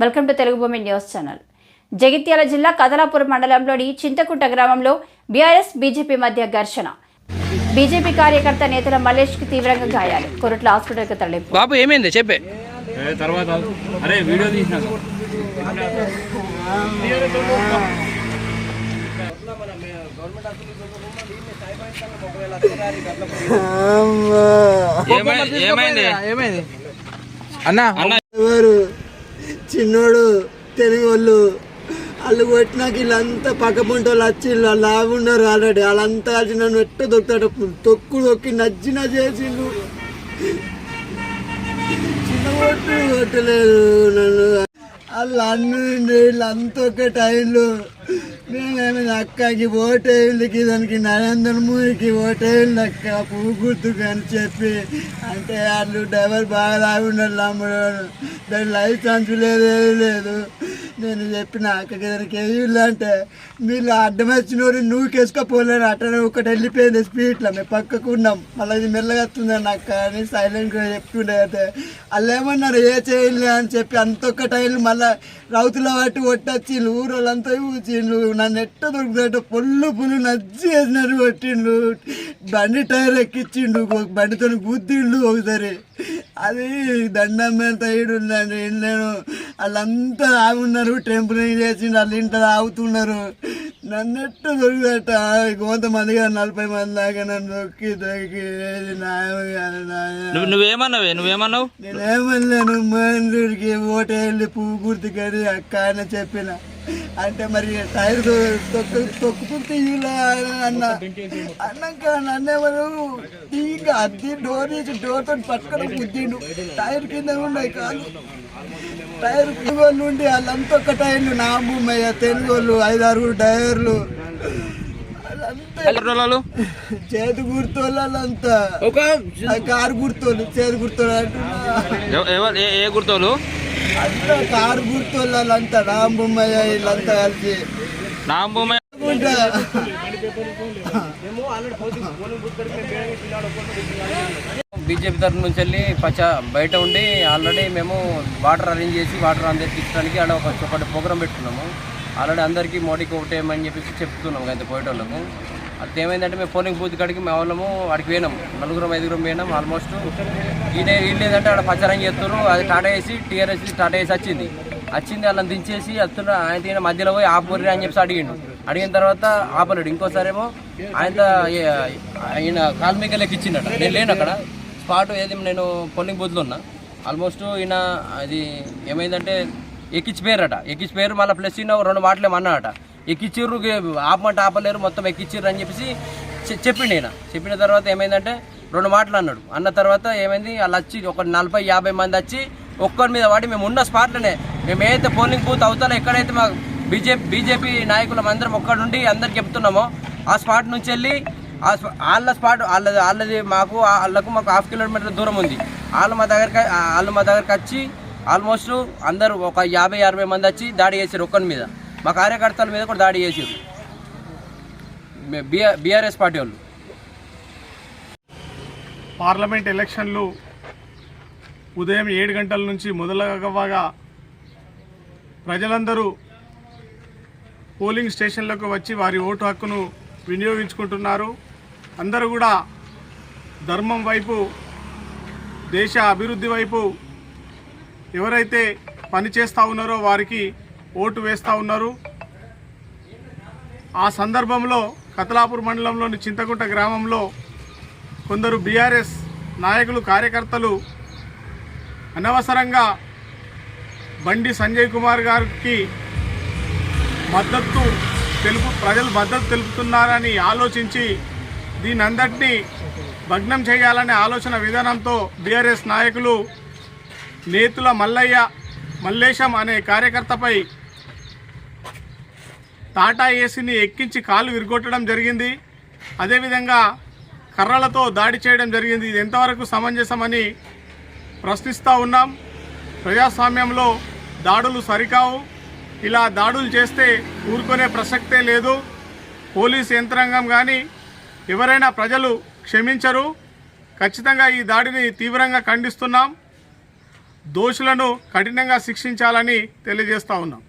Welcome to Telugu భూమి news channel. Jagtial జిల్లా కదలాపూర్ మండలంలోని చింతకుంట గ్రామంలో బీఆర్ఎస్ బీజేపీ మధ్య ఘర్షణ. బీజేపీ కార్యకర్త నేతల మల్లేష్కి తీవ్రంగా గాయాలు. కొరట్ల హాస్పిటల్కి తరలింపు. బాబు ఏమైంది? చెప్పే. తర్వాత అరే వీడియో తీసినా. ఏమైంది ఏమైంది? ఏమైంది? అన్న. అన్న. ఎవరు? చిన్నోడు తెలుగు వాళ్ళు వాళ్ళు కొట్టినాక వీళ్ళంతా పక్క పొంటి వాళ్ళు వచ్చి వాళ్ళు లాగున్నారు ఆల్రెడీ. వాళ్ళంతా కలిసి నన్ను ఎట్ట దొక్కుతాడు తొక్కు తొక్కి నచ్చిన చేసిండు. చిన్న కొట్టు కొట్టలేదు నన్ను. వాళ్ళు అన్ను వీళ్ళంతా ఒక టైంలో మేమేమి అక్కకి ఓటేళ్ళకి దానికి నరేంద్ర మోడీకి ఓటేళ్ళు అక్క పువ్వు గుర్తుకు అని చెప్పి అంటే వాళ్ళు డ్రైవర్ బాగా లాగుండాలి అమ్ముడు దాని లైసెన్స్ లేదు ఏది లేదు. నేను చెప్పిన అక్కడికి దానికి ఏమి అంటే మీరు అడ్డం వచ్చినోడు నువ్వు కేసుకపోలేను అట్లనే ఒకటి వెళ్ళిపోయింది స్పీడ్లో. మేము పక్కకు ఉన్నాం. మళ్ళీ ఇది మెల్లగా వస్తుందని నాకు కానీ సైలెంట్గా చెప్తుండే అయితే వాళ్ళు ఏమన్నారు? ఏ చేయలే? అని చెప్పి అంత ఒక్క టైం మళ్ళీ రౌతుల బట్టి కొట్టొచ్చి ఊరు వాళ్ళంతా ఊచిండ్రు. నన్ను ఎట్ట దొరుకుతుంటే పొల్లు పుల్లు నచ్చి వేసినారు కొట్టిండు బండి టైర్ ఎక్కిచ్చిండు ఒక బండితో గుద్దిండు ఒకసారి. అది దండం మీద తయ్యడు ఉందండి నేను వాళ్ళంతా ఆగున్నారు టెంపులింగ్ చేసి వాళ్ళు ఇంత ఆగుతున్నారు నన్ను ఎట్ట దొరుకుదట కొంతమంది నలభై మంది దాకా నన్ను దొక్కి దొరికి నువ్వేమన్నావే? నువ్వేమన్నావు? నేనేమన్నాను మహేంద్రుడికి ఓటేళ్ళి పువ్వు గుర్తు కడి అక్క అని చెప్పిన. అంటే మరి టైర్ తొక్కు తొక్కుతుంటే ఇలా అన్న అన్నాక నన్నేమను ఇంకా అద్ది డోర్ తీసి డోర్ తోటి పట్టుకొని గుద్దిండు. టైర్ కింద ఉన్నాయి కాదు. టైర్ వాళ్ళు ఉండి వాళ్ళంతా ఒక టైర్లు నా భూమయ్య తెలుగు ఐదారు టైర్లు. చేతి గుర్తోళ్ళు వాళ్ళంతా ఆ కారు గుర్తోళ్ళు చేతి గుర్తోళ్ళు అంటున్నా. ఏ- ఏ గుర్తోలు? అంతా కారు గుర్తోళ్ళు వాళ్ళంతా రాంబొమ్మయ్య వీళ్ళంతా కలిసి. ఉంటా. బీజేపీ తరఫు నుంచి వెళ్ళి పచ్చ బయట ఉండి ఆల్రెడీ మేము వాటర్ అరేంజ్ చేసి వాటర్ అందరికి ఇచ్చడానికి ఆడ ఒక ఒకటి ప్రోగ్రామ్ పెట్టుకున్నాము. ఆల్రెడీ అందరికీ మోడీకి ఒకటేమని చెప్పేసి చెప్తున్నాం అయితే పోయేటోళ్ళము అది ఏమైందంటే మేము పోలింగ్ బూత్ కాడికి మా వాళ్ళము అడికి పోయినాం నలుగురం ఐదుగురం పోయినాం ఆల్మోస్ట్ ఈయన వీళ్ళు ఏంటంటే ఆడ పచ్చరంగి ఎత్తురు అది టాటా వేసి టీఆర్ఎస్ టాటా వేసి వచ్చింది. వచ్చింది వాళ్ళని దించేసి ఎత్తున ఆయన ఈయన మధ్యలో పోయి ఆపుర్రి అని చెప్పేసి అడిగిండు. అడిగిన తర్వాత ఆపలేడు. ఇంకోసారేమో ఆయన ఆయన ఆయన లెక్క ఇచ్చిండట నేను లేను అక్కడ. స్పాట్ ఏది నేను పోలింగ్ బూత్లో ఉన్నా. ఆల్మోస్ట్ ఈయన అది ఏమైందంటే ఎక్కిచ్చిపోయారట ఎక్కిచ్చిపోయారు మళ్ళీ ప్లస్ ఈయన రెండు మాటలు ఏమన్నాడట ఎక్కిచ్చిర్రు ఆపమంటే ఆపలేరు మొత్తం ఎక్కిచ్చిర్రు అని చెప్పేసి చె- చెప్పిండు చెప్పిన తర్వాత ఏమైందంటే రెండు మాటలు అన్నాడు. అన్న తర్వాత ఏమైంది వాళ్ళు వచ్చి ఒక నలభై యాభై మంది వచ్చి ఒక్కరి మీద వాడి మేము ఉన్న స్పాట్లోనే మేము ఏదైతే పోలింగ్ బూత్ అవుతానో ఎక్కడైతే మా బీజేపీ బీజేపీ నాయకులం అందరం ఒక్కడుండి అందరికి చెప్తున్నామో ఆ స్పాట్ నుంచి వెళ్ళి ఆ స్పా- వాళ్ళ స్పాట్ వాళ్ళది వాళ్ళది మాకు వాళ్ళకు మాకు హాఫ్ కిలోమీటర్ దూరం ఉంది. వాళ్ళు మా దగ్గరికి వాళ్ళు మా దగ్గరికి వచ్చి ఆల్మోస్ట్ అందరూ ఒక యాభై అరవై మంది వచ్చి దాడి చేశారు ఒక్కరి మీద. మా కార్యకర్తల మీద కూడా దాడి చేసారు బిఆర్ బీఆర్ఎస్ పార్టీ వాళ్ళు. పార్లమెంట్ ఎలక్షన్లు ఉదయం ఏడు గంటల నుంచి మొదలవ్వగా ప్రజలందరూ పోలింగ్ స్టేషన్లకు వచ్చి వారి ఓటు హక్కును వినియోగించుకుంటున్నారు. అందరూ కూడా ధర్మం వైపు దేశ అభివృద్ధి వైపు ఎవరైతే పనిచేస్తూ ఉన్నారో వారికి ఓటు వేస్తూ ఉన్నారు. ఆ సందర్భంలో కతలాపూర్ మండలంలోని చింతకుంట గ్రామంలో కొందరు బీఆర్ఎస్ నాయకులు కార్యకర్తలు అనవసరంగా బండి సంజయ్ కుమార్ గారికి మద్దతు తెలుపు ప్రజలు మద్దతు తెలుపుతున్నారని ఆలోచించి దీని అందరినీ భగ్నం చేయాలనే ఆలోచన విధానంతో బీఆర్ఎస్ నాయకులు నేతుల మల్లయ్య మల్లేశం అనే కార్యకర్తపై టాటా ఏసీని ఎక్కించి కాలు విరగొట్టడం జరిగింది. అదేవిధంగా కర్రలతో దాడి చేయడం జరిగింది. ఇది ఎంతవరకు సమంజసమని ప్రశ్నిస్తూ ఉన్నాం. ప్రజాస్వామ్యంలో దాడులు సరికావు. ఇలా దాడులు చేస్తే ఊరుకునే ప్రసక్తే లేదు. పోలీస్ యంత్రాంగం కానీ ఎవరైనా ప్రజలు క్షమించరు. ఖచ్చితంగా ఈ దాడిని తీవ్రంగా ఖండిస్తున్నాం. దోషులను కఠినంగా శిక్షించాలని తెలియజేస్తూ ఉన్నాం.